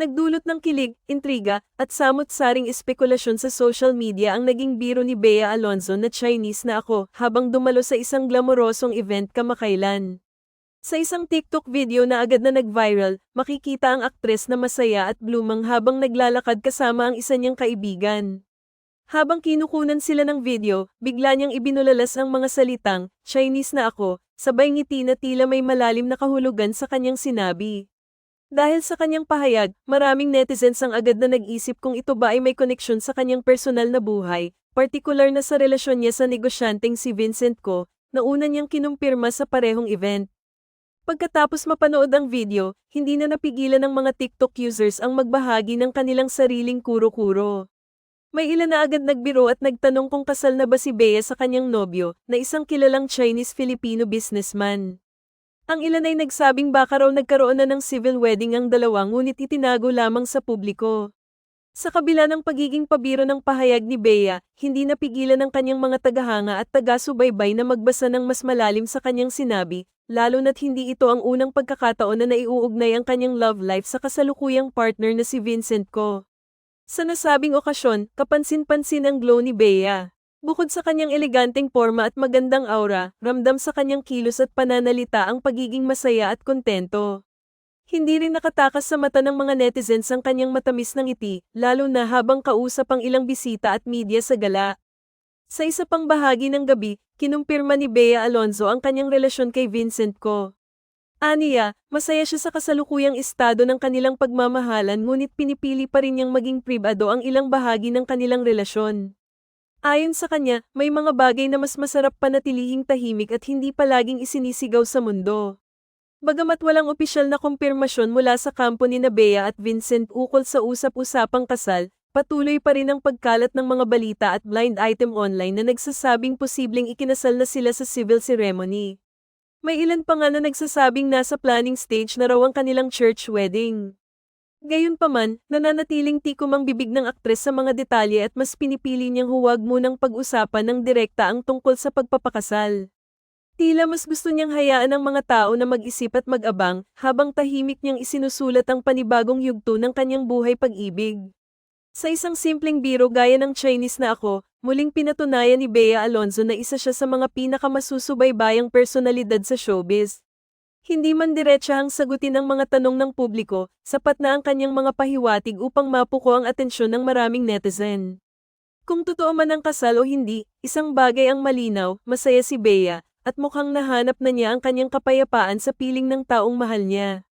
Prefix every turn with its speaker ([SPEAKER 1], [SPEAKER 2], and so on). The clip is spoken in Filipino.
[SPEAKER 1] Nagdulot ng kilig, intriga, at samot-saring espekulasyon sa social media ang naging biro ni Bea Alonzo na Chinese na ako habang dumalo sa isang glamorosong event kamakailan. Sa isang TikTok video na agad na nag-viral, makikita ang aktres na masaya at blumang habang naglalakad kasama ang isa niyang kaibigan. Habang kinukunan sila ng video, bigla niyang ibinulalas ang mga salitang, Chinese na ako, sabay ngiti na tila may malalim na kahulugan sa kanyang sinabi. Dahil sa kanyang pahayag, maraming netizens ang agad na nag-isip kung ito ba ay may koneksyon sa kanyang personal na buhay, partikular na sa relasyon niya sa negosyanteng si Vincent Ko, na una niyang kinumpirma sa parehong event. Pagkatapos mapanood ang video, hindi na napigilan ng mga TikTok users ang magbahagi ng kanilang sariling kuro-kuro. May ilan na agad nagbiro at nagtanong kung kasal na ba si Bea sa kanyang nobyo, na isang kilalang Chinese-Filipino businessman. Ang ilan ay nagsabing baka raw nagkaroon na ng civil wedding ang dalawa ngunit itinago lamang sa publiko. Sa kabila ng pagiging pabiro ng pahayag ni Bea, hindi napigilan ng kanyang mga tagahanga at taga-subaybay na magbasa ng mas malalim sa kanyang sinabi, lalo na't hindi ito ang unang pagkakataon na naiuugnay ang kanyang love life sa kasalukuyang partner na si Vincent Ko. Sa nasabing okasyon, kapansin-pansin ang glow ni Bea. Bukod sa kanyang eleganteng forma at magandang aura, ramdam sa kanyang kilos at pananalita ang pagiging masaya at kontento. Hindi rin nakatakas sa mata ng mga netizens ang kanyang matamis ng ngiti, lalo na habang kausap ang ilang bisita at media sa gala. Sa isa pang bahagi ng gabi, kinumpirma ni Bea Alonzo ang kanyang relasyon kay Vincent Ko. Aniya, masaya siya sa kasalukuyang estado ng kanilang pagmamahalan ngunit pinipili pa rin niyang maging pribado ang ilang bahagi ng kanilang relasyon. Ayon sa kanya, may mga bagay na mas masarap panatilihing tahimik at hindi palaging isinisigaw sa mundo. Bagamat walang opisyal na kumpirmasyon mula sa kampo ni Bea at Vincent ukol sa usap-usapang kasal, patuloy pa rin ang pagkalat ng mga balita at blind item online na nagsasabing posibleng ikinasal na sila sa civil ceremony. May ilan pa nga na nagsasabing nasa planning stage na raw ang kanilang church wedding. Gayunpaman, nananatiling tikom ang bibig ng aktres sa mga detalye at mas pinipili niyang huwag munang pag-usapan ng direkta ang tungkol sa pagpapakasal. Tila mas gusto niyang hayaan ang mga tao na mag-isip at mag-abang habang tahimik niyang isinusulat ang panibagong yugto ng kanyang buhay pag-ibig. Sa isang simpleng biro gaya ng Chinese na ako, muling pinatunayan ni Bea Alonzo na isa siya sa mga pinakamasusubaybayang personalidad sa showbiz. Hindi man diretsahang sagutin ang mga tanong ng publiko, sapat na ang kanyang mga pahiwatig upang mapuko ang atensyon ng maraming netizen. Kung totoo man ang kasal o hindi, isang bagay ang malinaw, masaya si Bea, at mukhang nahanap na niya ang kanyang kapayapaan sa piling ng taong mahal niya.